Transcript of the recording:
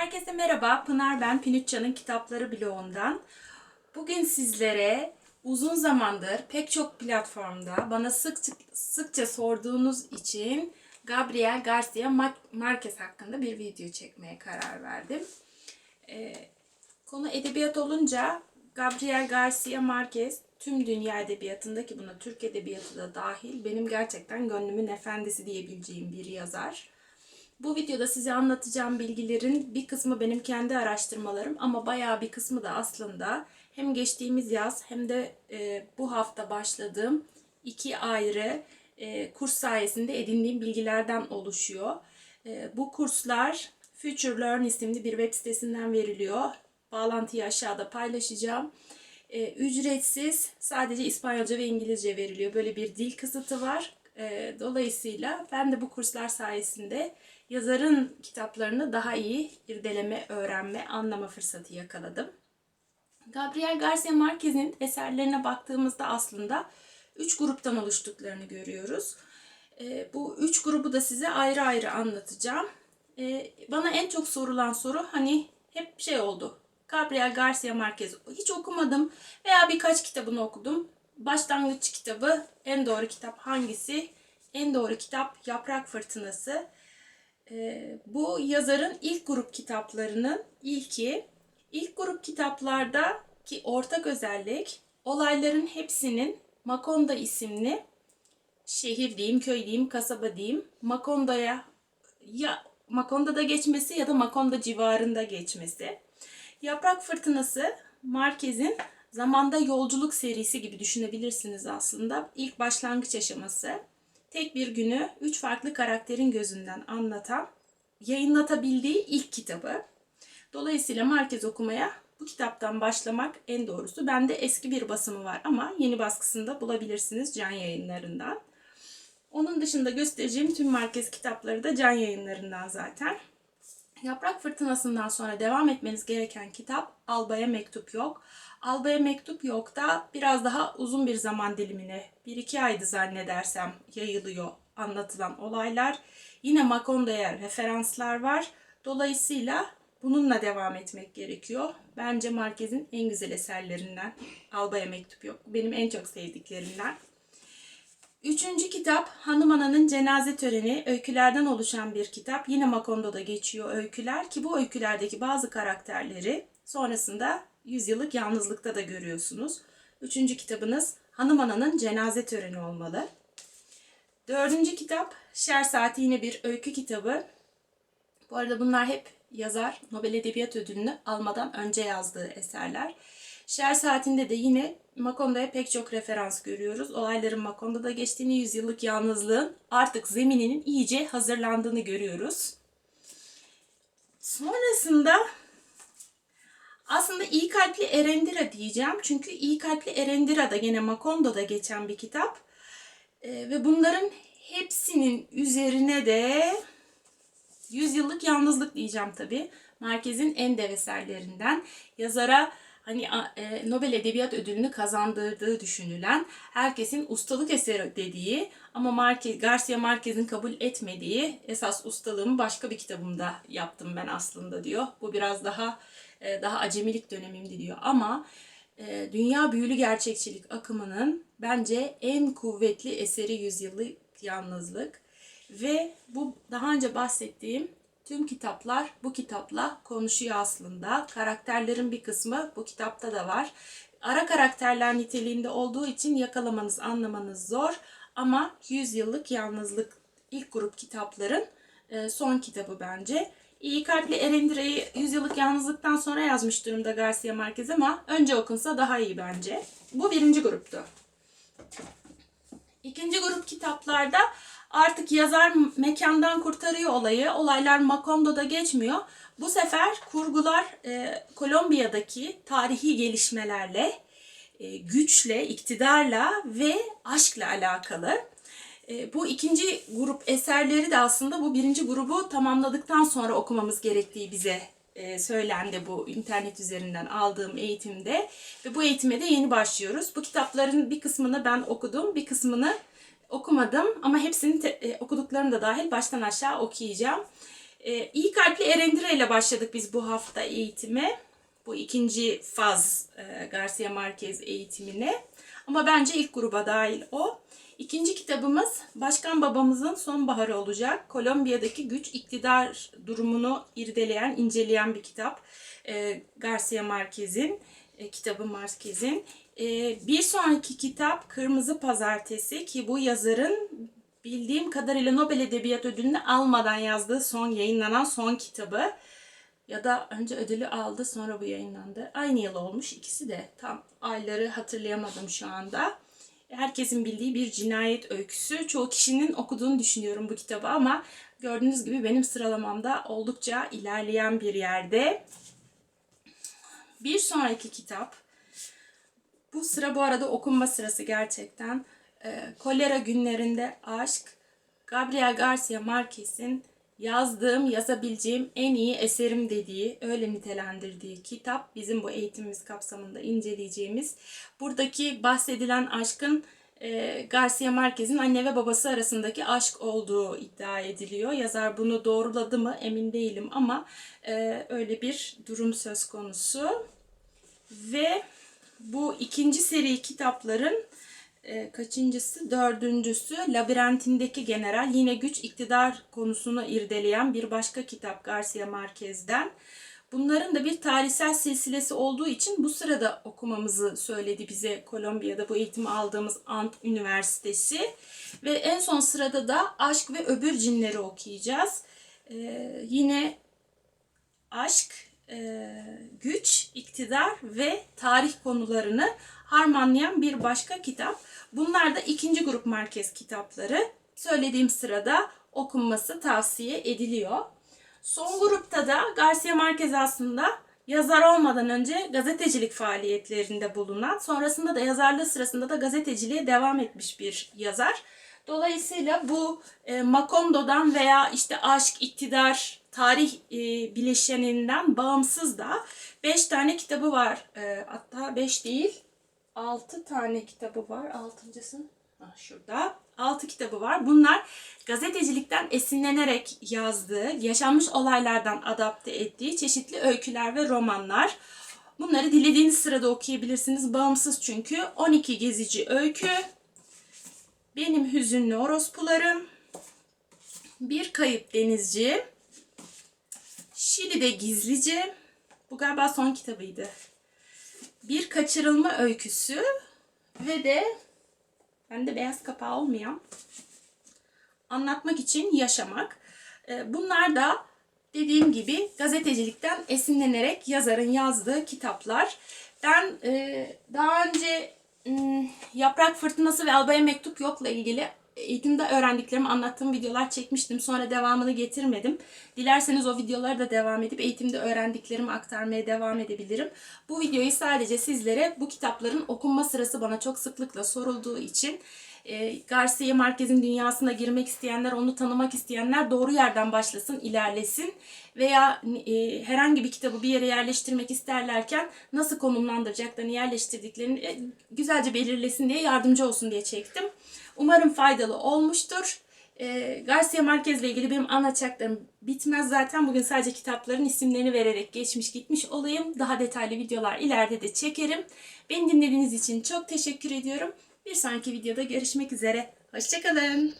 Herkese merhaba. Pınar ben Pinütça'nın Kitapları bloğundan. Bugün sizlere uzun zamandır pek çok platformda bana sık sıkça sorduğunuz için Gabriel Garcia Ma- Marquez hakkında bir video çekmeye karar verdim. Ee, konu edebiyat olunca Gabriel Garcia Marquez tüm dünya edebiyatındaki buna Türk edebiyatı da dahil benim gerçekten gönlümün efendisi diyebileceğim bir yazar. Bu videoda size anlatacağım bilgilerin bir kısmı benim kendi araştırmalarım ama bayağı bir kısmı da aslında hem geçtiğimiz yaz hem de e, bu hafta başladığım iki ayrı e, kurs sayesinde edindiğim bilgilerden oluşuyor. E, bu kurslar Future Learn isimli bir web sitesinden veriliyor. Bağlantıyı aşağıda paylaşacağım. E, ücretsiz sadece İspanyolca ve İngilizce veriliyor. Böyle bir dil kısıtı var. E, dolayısıyla ben de bu kurslar sayesinde yazarın kitaplarını daha iyi irdeleme, öğrenme, anlama fırsatı yakaladım. Gabriel Garcia Marquez'in eserlerine baktığımızda aslında üç gruptan oluştuklarını görüyoruz. E, bu üç grubu da size ayrı ayrı anlatacağım. E, bana en çok sorulan soru hani hep şey oldu. Gabriel Garcia Marquez hiç okumadım veya birkaç kitabını okudum. Başlangıç kitabı en doğru kitap hangisi? En doğru kitap Yaprak Fırtınası. Ee, bu yazarın ilk grup kitaplarının ilki. İlk grup kitaplarda ki ortak özellik olayların hepsinin Makonda isimli şehir diyeyim, köy diyeyim, kasaba diyeyim Makonda'ya ya Makonda'da geçmesi ya da Makonda civarında geçmesi. Yaprak Fırtınası Marquez'in zamanda yolculuk serisi gibi düşünebilirsiniz aslında. İlk başlangıç aşaması tek bir günü üç farklı karakterin gözünden anlatan, yayınlatabildiği ilk kitabı. Dolayısıyla Marquez okumaya bu kitaptan başlamak en doğrusu. Bende eski bir basımı var ama yeni baskısında bulabilirsiniz can yayınlarından. Onun dışında göstereceğim tüm Marquez kitapları da can yayınlarından zaten. Yaprak Fırtınası'ndan sonra devam etmeniz gereken kitap Alba'ya Mektup Yok. Alba'ya Mektup Yok da biraz daha uzun bir zaman dilimine, 1-2 aydı zannedersem yayılıyor anlatılan olaylar. Yine Makonda'ya referanslar var. Dolayısıyla bununla devam etmek gerekiyor. Bence Marquez'in en güzel eserlerinden Alba'ya Mektup Yok. Benim en çok sevdiklerimden. Üçüncü kitap Hanım Ana'nın Cenaze Töreni öykülerden oluşan bir kitap. Yine Makondo'da geçiyor öyküler ki bu öykülerdeki bazı karakterleri sonrasında Yüzyıllık Yalnızlık'ta da görüyorsunuz. Üçüncü kitabınız Hanım Ana'nın Cenaze Töreni olmalı. Dördüncü kitap Şer Saati yine bir öykü kitabı. Bu arada bunlar hep yazar Nobel Edebiyat Ödülünü almadan önce yazdığı eserler. Şer Saati'nde de yine Makonda'ya pek çok referans görüyoruz. Olayların Makonda'da geçtiğini, yüzyıllık yalnızlığın artık zemininin iyice hazırlandığını görüyoruz. Sonrasında aslında iyi kalpli Erendira diyeceğim. Çünkü iyi kalpli Erendira da yine Makondo'da geçen bir kitap. Ee, ve bunların hepsinin üzerine de yüzyıllık yalnızlık diyeceğim tabii. Marquez'in en dev eserlerinden. Yazara hani e, Nobel Edebiyat Ödülünü kazandırdığı düşünülen, herkesin ustalık eseri dediği ama Marquez, Garcia Marquez'in kabul etmediği esas ustalığımı başka bir kitabımda yaptım ben aslında diyor. Bu biraz daha e, daha acemilik dönemimdi diyor ama e, dünya büyülü gerçekçilik akımının bence en kuvvetli eseri yüzyıllık yalnızlık ve bu daha önce bahsettiğim Tüm kitaplar bu kitapla konuşuyor aslında. Karakterlerin bir kısmı bu kitapta da var. Ara karakterler niteliğinde olduğu için yakalamanız, anlamanız zor. Ama 100 yıllık yalnızlık ilk grup kitapların e, son kitabı bence. İyi kalpli Erendira'yı 100 yıllık yalnızlıktan sonra yazmış durumda Garcia Marquez ama önce okunsa daha iyi bence. Bu birinci gruptu. İkinci grup kitaplarda artık yazar mekandan kurtarıyor olayı. Olaylar Makondo'da geçmiyor. Bu sefer kurgular e, Kolombiya'daki tarihi gelişmelerle, e, güçle, iktidarla ve aşkla alakalı. E, bu ikinci grup eserleri de aslında bu birinci grubu tamamladıktan sonra okumamız gerektiği bize e, söylendi bu internet üzerinden aldığım eğitimde. Ve bu eğitime de yeni başlıyoruz. Bu kitapların bir kısmını ben okudum, bir kısmını okumadım ama hepsini te- e, da dahil baştan aşağı okuyacağım. Ee, İyi Kalpli Erendire ile başladık biz bu hafta eğitime. Bu ikinci faz e, Garcia Marquez eğitimine. Ama bence ilk gruba dahil o. İkinci kitabımız Başkan Babamızın Sonbaharı olacak. Kolombiya'daki güç iktidar durumunu irdeleyen, inceleyen bir kitap. Ee, Garcia Marquez'in, e, kitabı Marquez'in. Ee, bir sonraki kitap Kırmızı Pazartesi ki bu yazarın bildiğim kadarıyla Nobel Edebiyat Ödülünü almadan yazdığı son yayınlanan son kitabı. Ya da önce ödülü aldı sonra bu yayınlandı. Aynı yıl olmuş ikisi de. Tam ayları hatırlayamadım şu anda. Herkesin bildiği bir cinayet öyküsü. Çoğu kişinin okuduğunu düşünüyorum bu kitabı ama gördüğünüz gibi benim sıralamamda oldukça ilerleyen bir yerde. Bir sonraki kitap. Bu sıra bu arada okunma sırası gerçekten. Ee, kolera günlerinde aşk. Gabriel Garcia Marquez'in yazdığım, yazabileceğim en iyi eserim dediği, öyle nitelendirdiği kitap bizim bu eğitimimiz kapsamında inceleyeceğimiz. Buradaki bahsedilen aşkın e, Garcia Marquez'in anne ve babası arasındaki aşk olduğu iddia ediliyor. Yazar bunu doğruladı mı emin değilim ama e, öyle bir durum söz konusu. Ve bu ikinci seri kitapların e, kaçıncısı? Dördüncüsü Labirentindeki General. Yine güç iktidar konusunu irdeleyen bir başka kitap Garcia Marquez'den. Bunların da bir tarihsel silsilesi olduğu için bu sırada okumamızı söyledi bize Kolombiya'da bu eğitimi aldığımız Ant Üniversitesi. Ve en son sırada da Aşk ve Öbür Cinleri okuyacağız. Ee, yine aşk, güç, iktidar ve tarih konularını harmanlayan bir başka kitap. Bunlar da ikinci grup merkez kitapları. Söylediğim sırada okunması tavsiye ediliyor. Son grupta da Garcia Marquez aslında yazar olmadan önce gazetecilik faaliyetlerinde bulunan, sonrasında da yazarlığı sırasında da gazeteciliğe devam etmiş bir yazar. Dolayısıyla bu e, Makondo'dan veya işte aşk, iktidar, tarih e, bileşeninden bağımsız da 5 tane kitabı var. E, hatta 5 değil, 6 tane kitabı var. Altıncısı ha, şurada. 6 kitabı var. Bunlar gazetecilikten esinlenerek yazdığı, yaşanmış olaylardan adapte ettiği çeşitli öyküler ve romanlar. Bunları dilediğiniz sırada okuyabilirsiniz. Bağımsız çünkü. 12 gezici öykü, benim hüzünlü orospularım, bir kayıp denizci, Şili'de gizlice, bu galiba son kitabıydı. Bir kaçırılma öyküsü ve de bende beyaz kapağı olmayan anlatmak için yaşamak. Ee, Bunlar da dediğim gibi gazetecilikten esinlenerek yazarın yazdığı kitaplar. Ben e, daha önce m, Yaprak Fırtınası ve Albaya Mektup Yok'la ilgili eğitimde öğrendiklerimi anlattığım videolar çekmiştim. Sonra devamını getirmedim. Dilerseniz o videoları da devam edip eğitimde öğrendiklerimi aktarmaya devam edebilirim. Bu videoyu sadece sizlere bu kitapların okunma sırası bana çok sıklıkla sorulduğu için e, Garcia Marquez'in dünyasına girmek isteyenler, onu tanımak isteyenler doğru yerden başlasın, ilerlesin. Veya e, herhangi bir kitabı bir yere yerleştirmek isterlerken nasıl konumlandıracaklarını, yerleştirdiklerini e, güzelce belirlesin diye yardımcı olsun diye çektim. Umarım faydalı olmuştur. E, Garcia Marquez ile ilgili benim anlatacaklarım bitmez zaten. Bugün sadece kitapların isimlerini vererek geçmiş gitmiş olayım. Daha detaylı videolar ileride de çekerim. Beni dinlediğiniz için çok teşekkür ediyorum. Bir sonraki videoda görüşmek üzere. Hoşçakalın.